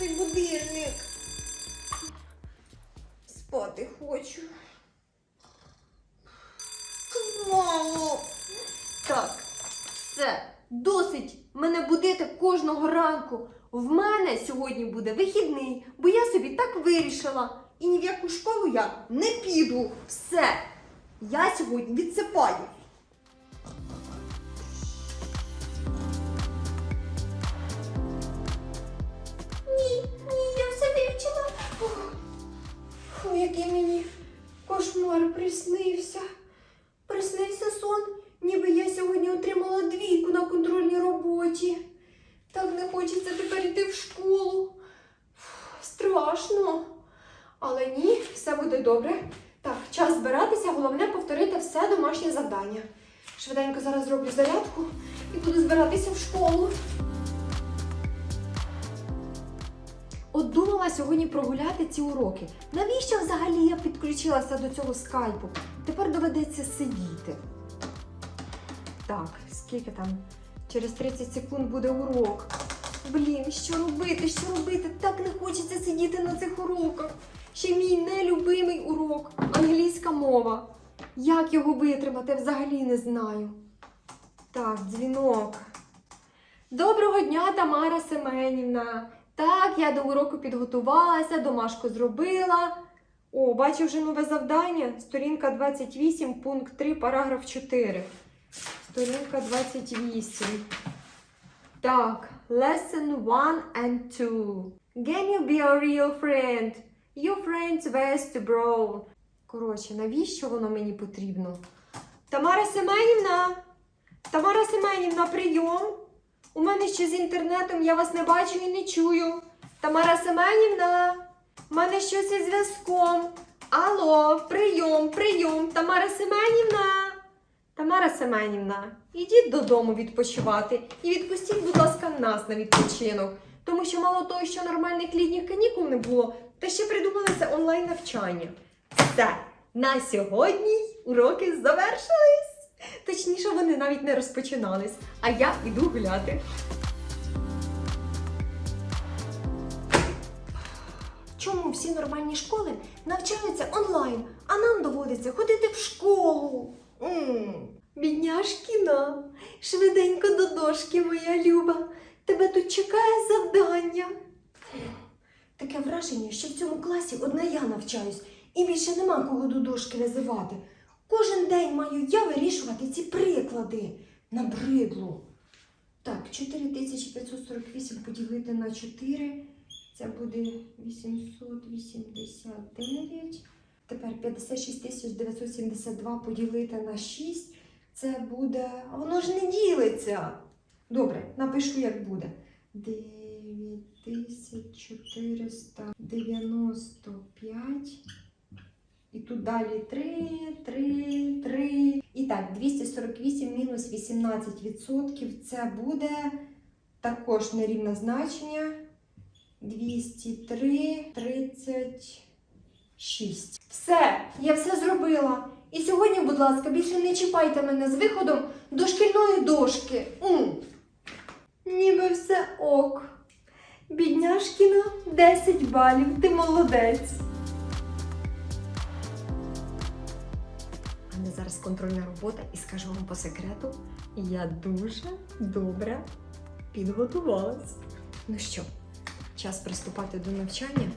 цей будильник? Спати хочу. Мамо. Так, все, досить мене будити кожного ранку. В мене сьогодні буде вихідний, бо я собі так вирішила. І ні в яку школу я не піду. Все. Я сьогодні відсипаю. Хочеться тепер йти в школу. Страшно. Але ні, все буде добре. Так, час збиратися, головне повторити все домашнє завдання. Швиденько зараз зроблю зарядку і буду збиратися в школу. От думала сьогодні прогуляти ці уроки. Навіщо взагалі я підключилася до цього скайпу? Тепер доведеться сидіти. Так, скільки там? Через 30 секунд буде урок. Блін, що робити? Що робити? Так не хочеться сидіти на цих уроках. Ще мій нелюбимий урок англійська мова. Як його витримати, взагалі не знаю. Так, дзвінок. Доброго дня, Тамара Семенівна. Так, я до уроку підготувалася, домашку зробила. О, бачу вже нове завдання. Сторінка 28, пункт 3, параграф 4. Сторінка 28. Так, lesson 1 and 2. Can you be a real friend? Your friend's best bro. Коротше, навіщо воно мені потрібно? Тамара Семенівна! Тамара Семенівна, прийом! У мене ще з інтернетом я вас не бачу і не чую. Тамара Семенівна, в мене щось із зв'язком. Алло, прийом, прийом, Тамара Семенівна. Тамара Семенівна, ідіть додому відпочивати і відпустіть, будь ласка, нас на відпочинок. Тому що мало того, що нормальних літніх канікул не було, та ще придумали це онлайн навчання. Все, на сьогодні уроки завершились. Точніше, вони навіть не розпочинались, а я іду гуляти. Чому всі нормальні школи навчаються онлайн, а нам доводиться ходити в школу? М Бідняшкіна, швиденько до дошки, моя люба. Тебе тут чекає завдання. Таке враження, що в цьому класі одна я навчаюсь, і більше нема кого до дошки називати. Кожен день маю я вирішувати ці приклади. Набридло. Так, 4548 поділити на 4. Це буде 889. Тепер 56972 поділити на 6. Це буде. А воно ж не ділиться. Добре, напишу, як буде. 9495. І тут далі 3, 3, 3. І так, 248 мінус 18% це буде також нерівне значення. 203, 36. Все, я все зробила. І сьогодні, будь ласка, більше не чіпайте мене з виходом до шкільної дошки. М. Ніби все ок. Бідняшкіна 10 балів, ти молодець. У мене зараз контрольна робота і скажу вам по секрету, я дуже добре підготувалась. Ну що, час приступати до навчання.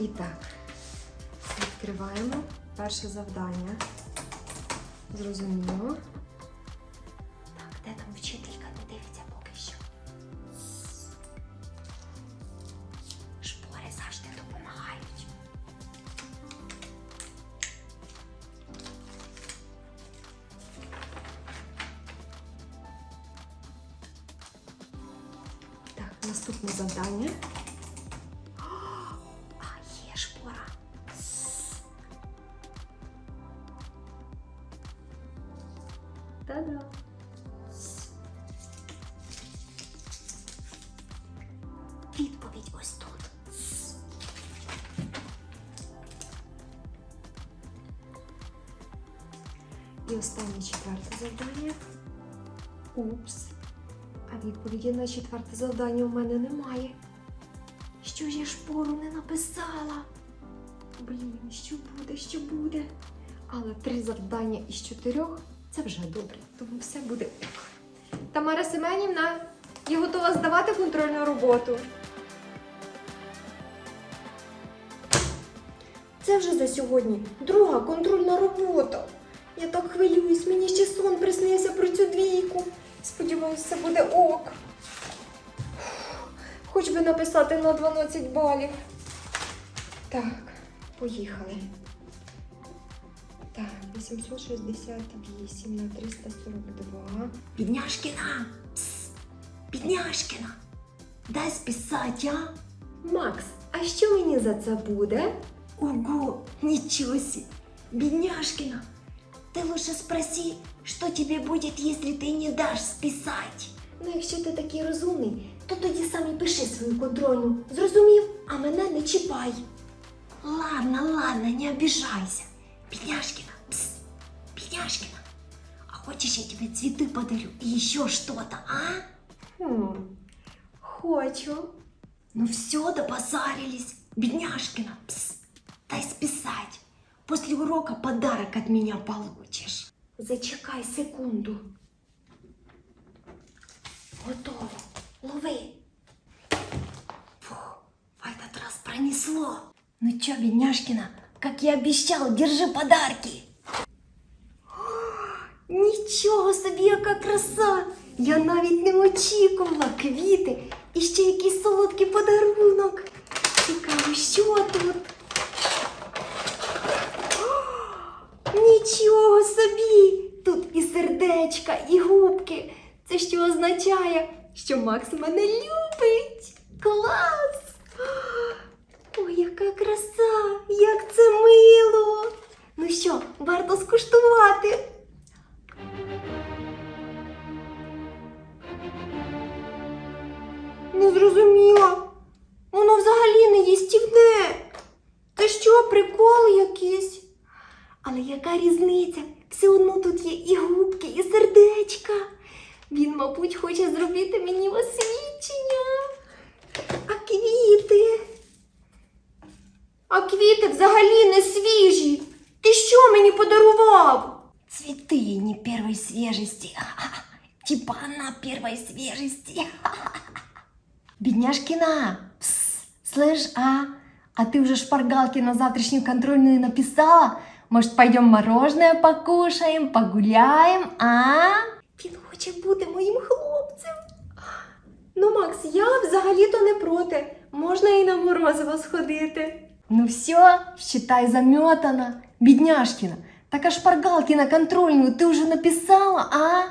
І так, відкриваємо перше завдання. Зрозуміло. Так, де там вчителька? Не дивиться поки що. Шпори завжди допомагають. Так, наступне завдання. Останнє четверте завдання. Упс. А відповіді на четверте завдання у мене немає. Що ж я шпору не написала? Блін, що буде, що буде? Але три завдання із чотирьох це вже добре, тому все буде ок. Тамара Семенівна, я готова здавати контрольну роботу. Це вже за сьогодні друга контрольна робота. Я так хвилююсь, мені ще сон приснився про цю двійку. Сподіваюся, все буде ок. Хоч би написати на 12 балів. Так, поїхали. Так, 868 на 342. Бідняшкіна! Пс! Бідняшкіна! Дай списать, а? Макс, а що мені за це буде? Ого, ничего себе! Бедняжкина, ты лучше спроси, что тебе будет, если ты не дашь списать. Ну, якщо ти такий розумний, то тоді сам і пиши свою контрольну. Зрозумів? А мене не чіпай. Ладно, ладно, не обижайся. Бедняжкина, пс, Бедняжкина, а хочешь я тебе цветы подарю и еще что-то, а? Хм, хочу. Ну все, добазарились. Бедняжкина, пс, дай списать. После урока подарок от меня получишь. Зачекай секунду. Готово. Лови. Фух, в этот раз пронесло. Ну чё, бедняжкина, как я обещал, держи подарки. Нічого собі, яка краса! Я навіть не очікувала квіти і ще якийсь солодкий подарунок. Цікаво, що тут? О, Нічого собі! Тут і сердечка, і губки. Це що означає, що Макс мене любить. Клас! Ой, яка краса! Як це мило! Ну що, варто скуштувати? Не зрозуміла. Воно взагалі не їстівне. Це що, прикол якийсь? Але яка різниця? Все одно тут є і губки, і сердечка. Він, мабуть, хоче зробити мені освічення. А квіти? А квіти взагалі не свіжі. Ти що мені подарував? Цветы не первой свежести. Типа она первой свежести. Бедняжкина, пс, слышь, а? А ты уже шпаргалки на завтрашнюю контрольную написала? Может, пойдем мороженое покушаем, погуляем, а? Хоче бути моїм хлопцем. Ну, Макс, я взагалі-то не проти. Можна і на морозиво сходити. Ну все, считай заметано. Бедняжкина, так а шпаргалки на контрольную ты уже написала, а?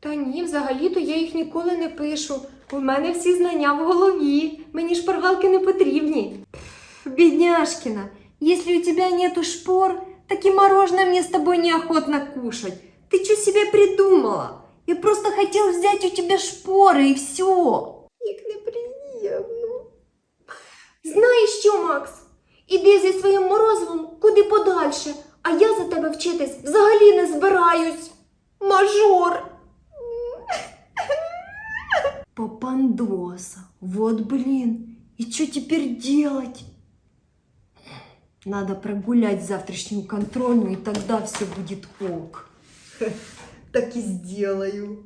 Та ні, взагалі-то я їх ніколи не пишу. У мене всі знання в голові. Мені шпаргалки не потрібні. Пф, Бідняшкіна, якщо у тебе нету шпор, так і мороженое мне с тобой неохотно кушать. Ты что себе придумала? Я просто хотел взять у тебя шпоры и все. Як неприємно. Знаєш що, Макс? Іди зі своїм морозивом куди подальше, а я за тебе вчитись взагалі не збираюсь. Мажор. Папандоса, вот блин, и что теперь делать? Надо прогулять завтрашнюю контрольную, и тогда все будет ок. Так и сделаю.